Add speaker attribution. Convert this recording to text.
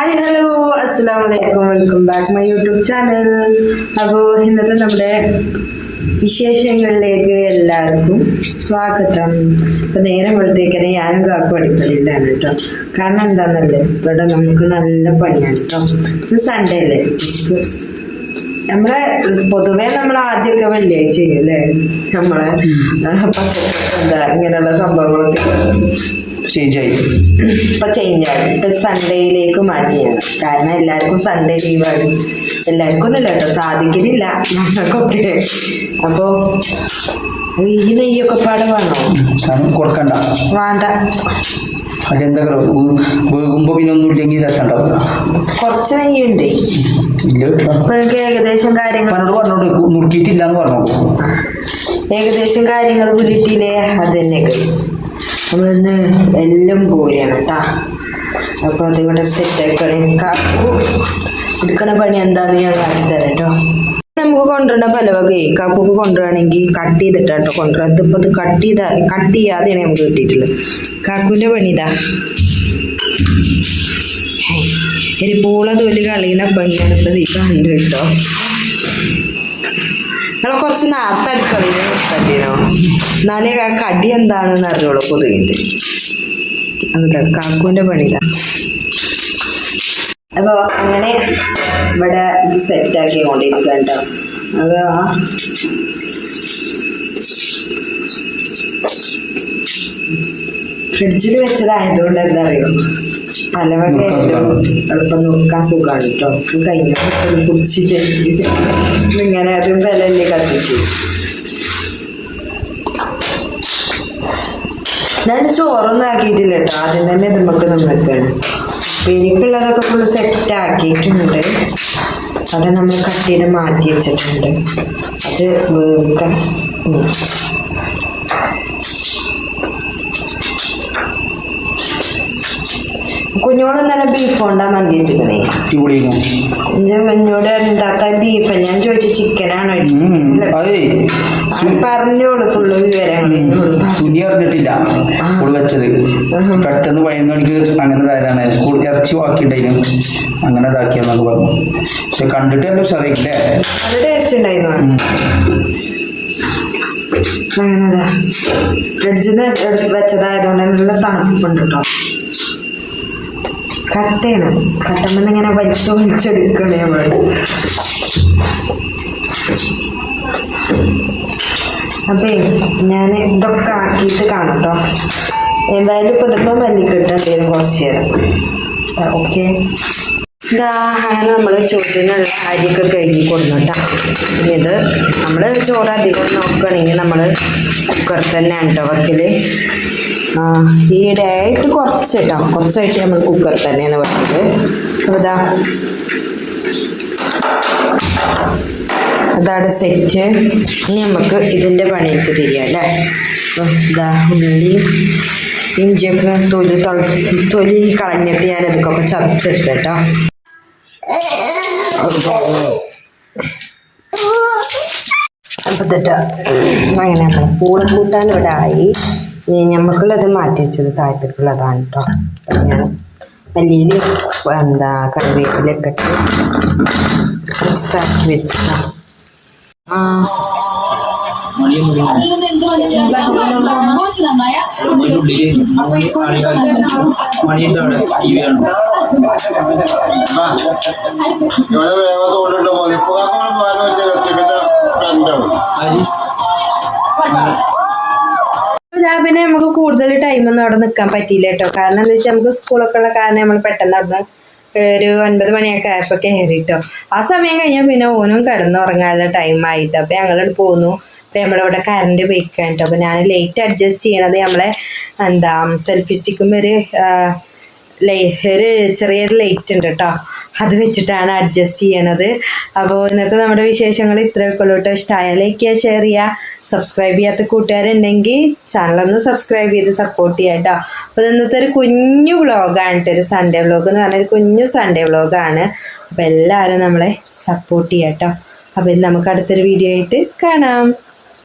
Speaker 1: Hi hello അസ്സാം വലൈക്കും welcome back my YouTube channel അപ്പോൾ ഇന്നത്തെ നമ്മുടെ വിശേഷങ്ങളിലേക്ക് എല്ലാവർക്കും സ്വാഗതം. ഇപ്പം നേരം വെളുത്തേക്കനെ ഞാനും കാക്കും അടുക്കളയിലാണ് കേട്ടോ. കാരണം എന്താണെന്നല്ലേ ഇവിടെ നമുക്ക് നല്ല പണിയാണ് കേട്ടോ. ഇത് സൺഡേ അല്ലേ? നമ്മളെ പൊതുവേ നമ്മൾ ആദ്യമൊക്കെ വെള്ളിയാഴ്ച ചെയ്യും അല്ലേ നമ്മളെ പച്ചക്കറി എന്താ ഇങ്ങനെയുള്ള സംഭവങ്ങളൊക്കെ
Speaker 2: ചേഞ്ചായി
Speaker 1: ഇപ്പൊ ചേഞ്ച് ആയി. ഇപ്പൊ സൺഡേയിലേക്ക് മാറ്റിയാണ് കാരണം എല്ലാവർക്കും സൺഡേ ലീവാണ് എല്ലാവർക്കും ഒന്നുമില്ല കേട്ടോ. സാധിക്കുന്നില്ല. ഞങ്ങൾക്കൊക്കെ അപ്പോ ഈ നെയ്യൊക്കെ പാടെ വേണോ? വേണ്ട.
Speaker 2: അതെന്താ വേകുമ്പോ പിന്നെ ഒന്നും ഇല്ലെങ്കിൽ രസം ഉണ്ടാവില്ല
Speaker 1: കുറച്ച് നെയ്യുണ്ട്. ഏകദേശം കാര്യങ്ങൾ
Speaker 2: പറഞ്ഞോട് പറഞ്ഞോട് മുറുക്കിയിട്ടില്ല എന്ന്
Speaker 1: ഏകദേശം കാര്യങ്ങൾ അത് തന്നെ. നമ്മളിന്ന് എല്ലാം പോലെയാണ് കേട്ടാ അപ്പൊ അതിവിടെ സെറ്റ് ആക്കണേ കാക്കു എടുക്കണ പണി എന്താന്ന് ഞാൻ കാണിത്തരാം തരാം കേട്ടോ നമുക്ക് കൊണ്ടുവരണ പല വകയെ കാക്കുക്ക് കൊണ്ടുവരണമെങ്കിൽ കട്ട് ചെയ്തിട്ടാട്ടോ കൊണ്ടുവരാം ഇതിപ്പോ ഇത് കട്ട് ചെയ്ത കട്ട് ചെയ്യാതെയാണ് നമുക്ക് കിട്ടിയിട്ടുള്ളത്. കാക്കുവിന്റെ പണി ഇതാ. ഒരു പൂള തൊലി കളയുന്ന പണിയാണ് ഇപ്പൊ കണ്ടു കേട്ടോ നമ്മളെ കുറച്ച് നേരത്തെ നിർത്തണ്ടീനോ എന്നാലേ ആ കടി എന്താണെന്ന് അറിഞ്ഞോളൂ കൊതുകിന്റെ അതാ കാക്കുവിന്റെ പണിതാ. അപ്പോൾ അങ്ങനെ ഇവിടെ ഇത് സെറ്റാക്കി കൊണ്ടിരിക്കണ്ട അത് ആ ഫ്രിഡ്ജിൽ വെച്ചതായതുകൊണ്ട് എന്താ അറിയോ പല വകയായാലും എളുപ്പം നോക്കാൻ സുഖമാണ് കേട്ടോ കഴിഞ്ഞ കുടിച്ചിട്ട് ഇങ്ങനെ അതും ആക്കിയിട്ടില്ല കേട്ടോ. ആദ്യം തന്നെ ഇത് നമുക്ക് നിന്നൊക്കെയാണ് എനിക്കുള്ളതൊക്കെ ഫുള്ള് സെറ്റ് ആക്കിയിട്ടുണ്ട്. അവിടെ നമ്മൾ കട്ട് ചെയ്ത് മാറ്റി വെച്ചിട്ടുണ്ട്. അത് വേവിക്കാൻ കുഞ്ഞോട് നല്ല ബീഫ് കൊണ്ടാ മന്തി
Speaker 2: വെച്ചിരിക്കണേ
Speaker 1: ഞാൻ എന്നോട് എന്താത്ത ബീഫ് ഞാൻ ചോദിച്ച ചിക്കനാണോ.
Speaker 2: അതെ.
Speaker 1: പറഞ്ഞോളൂ ഫുള്ള്.
Speaker 2: സുനി അറിഞ്ഞിട്ടില്ല സ്കൂൾ വെച്ചത്. പെട്ടെന്ന് വയങ്ങണിക്ക് അങ്ങനെ ഇതായതാണ് സ്കൂൾ ഇറച്ചി വാക്കിണ്ടായിരുന്നു അങ്ങനെ ഇതാക്കിയാന്നൊക്കെ പറഞ്ഞു. പക്ഷെ കണ്ടിട്ട് എല്ലാം ഉഷാറായില്ലേ
Speaker 1: ടേസ്റ്റ് ഉണ്ടായിരുന്നു. അങ്ങനതാ. ഫ്രിഡ്ജിൽ നിന്ന് എടുത്ത് വെച്ചതായതുകൊണ്ട് നല്ല തണുപ്പുണ്ട് കേട്ടോ കട്ടയാണ് കട്ടമെന്ന് ഇങ്ങനെ വലിച്ചു വലിച്ചെടുക്കണേ വേണ്ട അപ്പേ ഞാൻ ഇതൊക്കെ ആക്കിയിട്ട് കാണാം കേട്ടോ എന്തായാലും ഇപ്പൊ ഇതിപ്പോ മല്ലിക്കെട്ടുണ്ടായിരുന്നു കുറച്ച് തരാം ഓക്കെ. ഇതാ അങ്ങനെ നമ്മൾ ചോറ്റിനുള്ള അരിയൊക്കെ കഴുകി കൊടുന്നിട്ടാ പിന്നെ ഇത് നമ്മൾ ചോറ് അധികം നോക്കുകയാണെങ്കിൽ നമ്മൾ കുക്കറിൽ തന്നെയാണ് കേട്ടോ വർക്കിൽ ഈയിടെ ആയിട്ട് കുറച്ച് കേട്ടോ കുറച്ചായിട്ട് നമ്മൾ കുക്കറിൽ തന്നെയാണ് വർക്കിൽ അപ്പോൾ ഇതാ. അതാണ് സെറ്റ് ഇനി നമുക്ക് ഇതിന്റെ പണിയൊക്കെ തിരിയാം അല്ലേ? അപ്പോൾ ഇതാ ഉള്ളി ഇഞ്ചിയൊക്കെ തൊലി തൊലി കളഞ്ഞിട്ട് ഞാൻ ഇതൊക്കെ ചതച്ചെടുത്ത് കേട്ടോ അങ്ങനെ കൂടെ കൂട്ടാൻ ഇവിടെ ആയി ഞമ്മക്കുള്ളത് മാറ്റി വെച്ചത് താഴത്തേക്കുള്ളതാണ് കേട്ടോ ഞാൻ മല്ലിയിൽ എന്താ കറിവേപ്പിലൊക്കെ ഇട്ട് മിക്സാക്കി വെച്ചിട്ടാ ആ.
Speaker 3: ഇവിടെ വേഗം തോന്നിട്ട് മതി ഇപ്പൊ കാക്കോളം പോകാൻ പറ്റിയ പിന്നെ
Speaker 1: നമുക്ക് കൂടുതൽ ടൈമൊന്നും അവിടെ നിൽക്കാൻ പറ്റിയില്ല കേട്ടോ. കാരണം എന്താ വെച്ചാൽ നമുക്ക് സ്കൂളൊക്കെ ഉള്ള കാരണം നമ്മൾ പെട്ടെന്ന് അവിടുന്ന് ഒരു ഒൻപത് മണിയൊക്കെ ആയപ്പോൾ കയറിട്ടോ ആ സമയം കഴിഞ്ഞാൽ പിന്നെ ഓനും കിടന്നുറങ്ങാനുള്ള ടൈം ആയിട്ട്. അപ്പോൾ ഞങ്ങളോട് പോന്നു. അപ്പോൾ നമ്മളിവിടെ കറണ്ട് പോയിക്കാൻ കേട്ടോ ഞാൻ ലേറ്റ് അഡ്ജസ്റ്റ് ചെയ്യണത് നമ്മളെ എന്താ സെൽഫി സ്റ്റിക്കും ഒരു ലൈ- ഒരു ചെറിയൊരു ലൈറ്റ് ഉണ്ട് കേട്ടോ അത് വെച്ചിട്ടാണ് അഡ്ജസ്റ്റ് ചെയ്യണത്. അപ്പോൾ ഇന്നത്തെ നമ്മുടെ വിശേഷങ്ങൾ ഇത്രയൊക്കെ ഉള്ളൂ കേട്ടോ ഇഷ്ടമായ ലൈക്ക് ചെയ്യുക ഷെയർ ചെയ്യുക സബ്സ്ക്രൈബ് ചെയ്യാത്ത കൂട്ടുകാരുണ്ടെങ്കിൽ ചാനലൊന്ന് സബ്സ്ക്രൈബ് ചെയ്ത് സപ്പോർട്ട് ചെയ്യാം കേട്ടോ അപ്പോൾ ഇന്നത്തെ ഒരു കുഞ്ഞു വ്ളോഗാണ് കേട്ടോ ഒരു സൺഡേ വ്ളോഗ് എന്ന് പറഞ്ഞാൽ ഒരു കുഞ്ഞു സൺഡേ വ്ളോഗാണ് അപ്പോൾ എല്ലാവരും നമ്മളെ സപ്പോർട്ട് ചെയ്യാം കേട്ടോ അപ്പോൾ നമുക്ക് അടുത്തൊരു വീഡിയോ ആയിട്ട് കാണാം.